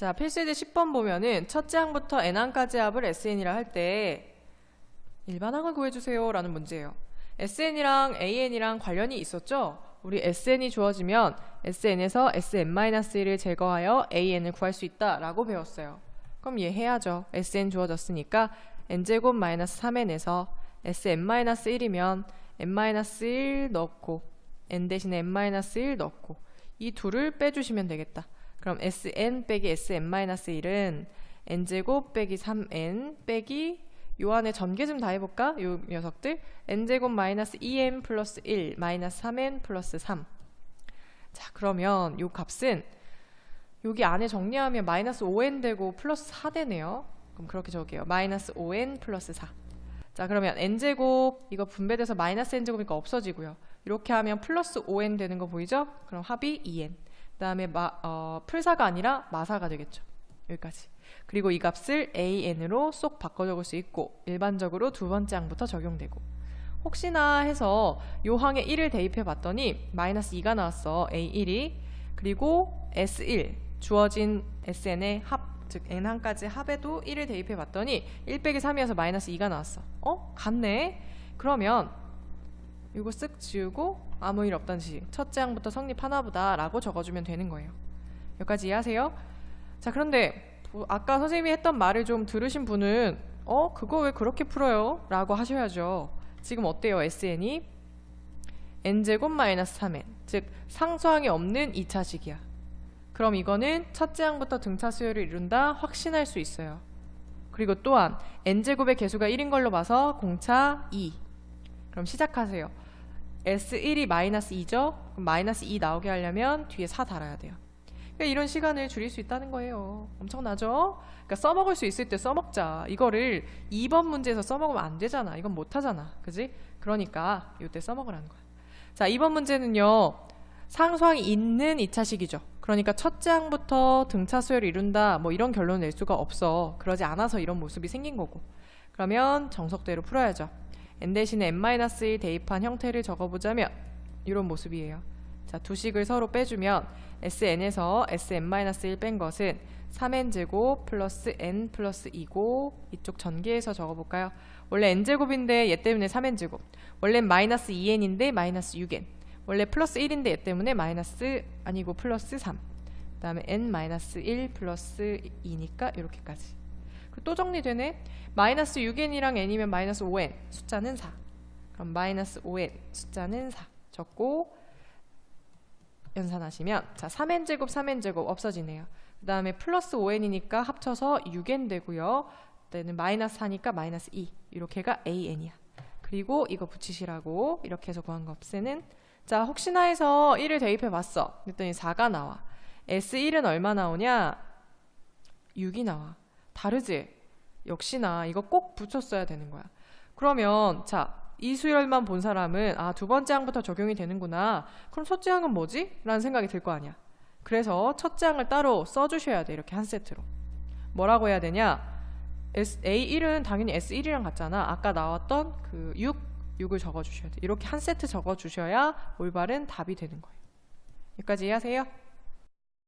자, 필수제 10번 보면은 첫째 항부터 n항까지 합을 SN이라 할 때 일반항을 구해주세요 라는 문제예요. SN이랑 AN이랑 관련이 있었죠? 우리 SN이 주어지면 SN에서 SN-1을 제거하여 AN을 구할 수 있다라고 배웠어요. 그럼 얘 해야죠. SN 주어졌으니까 n제곱 마이너스 3n에서 SN-1이면 n-1 넣고 n 대신에 n-1 넣고 이 둘을 빼주시면 되겠다. 그럼 Sn 빼기 Sn-1은 n제곱 빼기 3n 빼기 요 안에 전개 좀 다 해볼까? 요 녀석들 n제곱 마이너스 2n 플러스 1 마이너스 3n 플러스 3 자, 그러면 요 값은 여기 안에 정리하면 마이너스 5n 되고 플러스 4 되네요. 그럼 그렇게 적을게요. 마이너스 5n 플러스 4. 자, 그러면 n제곱 이거 분배돼서 마이너스 n제곱이니까 없어지고요. 이렇게 하면 플러스 5n 되는 거 보이죠? 그럼 합이 2n. 그다음에 마, 어, 풀사가 아니라 마사가 되겠죠. 여기까지. 그리고 이 값을 an으로 쏙 바꿔 적을 수 있고 일반적으로 두 번째 항부터 적용되고 혹시나 해서 요 항에 1을 대입해 봤더니 마이너스 2가 나왔어 a1이 그리고 s1 주어진 sn의 합 즉 n항까지 합에도 1을 대입해 봤더니 1 빼기 3이어서 마이너스 2가 나왔어 어? 같네 그러면 이거 쓱 지우고 아무 일 없다는 식 첫째 항부터 성립하나 보다 라고 적어주면 되는 거예요 여기까지 이해하세요? 자 그런데 부- 아까 선생님이 했던 말을 좀 들으신 분은 어? 그거 왜 그렇게 풀어요? 라고 하셔야죠 지금 어때요 SN이? n제곱 마이너스 3n 즉 상수항이 없는 2차식이야 그럼 이거는 첫째 항부터 등차 수열을 이룬다 확신할 수 있어요 그리고 또한 n제곱의 개수가 1인 걸로 봐서 공차 2 그럼 시작하세요 S1이 마이너스 2죠? 그럼 마이너스 2 나오게 하려면 뒤에 4 달아야 돼요. 그러니까 이런 시간을 줄일 수 있다는 거예요. 엄청나죠? 그러니까 써먹을 수 있을 때 써먹자. 이거를 2번 문제에서 써먹으면 안 되잖아. 이건 못 하잖아. 그지? 그러니까 이때 써먹으라는 거야. 자, 2번 문제는요. 상수항이 있는 2차식이죠. 그러니까 첫째 항부터 등차 수열을 이룬다. 뭐 이런 결론을 낼 수가 없어. 그러지 않아서 이런 모습이 생긴 거고. 그러면 정석대로 풀어야죠. N 대신에 n-1 대입한 형태를 적어보자면 이런 모습이에요. 자, 두 식을 서로 빼주면 sn에서 sn-1 뺀 것은 3n제곱 플러스 n 플러스 2고 이쪽 전개해서 적어볼까요? 원래 n제곱인데 얘 때문에 3n제곱 원래 마이너스 2n인데 마이너스 6n 원래 플러스 1인데 얘 때문에 마이너스 아니고 플러스 3 그 다음에 n-1 플러스 2니까 이렇게까지 그 또 정리되네. 마이너스 6n이랑 n이면 마이너스 5n 숫자는 4. 그럼 마이너스 5n 숫자는 4 적고 연산하시면 자 3n 제곱 3n 제곱 없어지네요. 그 다음에 플러스 5n이니까 합쳐서 6n 되고요. 그때는 마이너스 4니까 마이너스 2 이렇게가 an이야. 그리고 이거 붙이시라고 이렇게 해서 구한 거 없애는 자 혹시나 해서 1을 대입해 봤어. 그랬더니 4가 나와. S1은 얼마 나오냐? 6이 나와. 다르지? 역시나 이거 꼭 붙였어야 되는 거야. 그러면 자, 이 수열만 본 사람은 아, 두 번째 항부터 적용이 되는구나. 그럼 첫째 항은 뭐지? 라는 생각이 들 거 아니야. 그래서 첫째 항을 따로 써 주셔야 돼. 이렇게 한 세트로. 뭐라고 해야 되냐? S, A1은 당연히 S1이랑 같잖아. 아까 나왔던 그 6, 6을 적어 주셔야 돼. 이렇게 한 세트 적어 주셔야 올바른 답이 되는 거예요. 여기까지 이해하세요?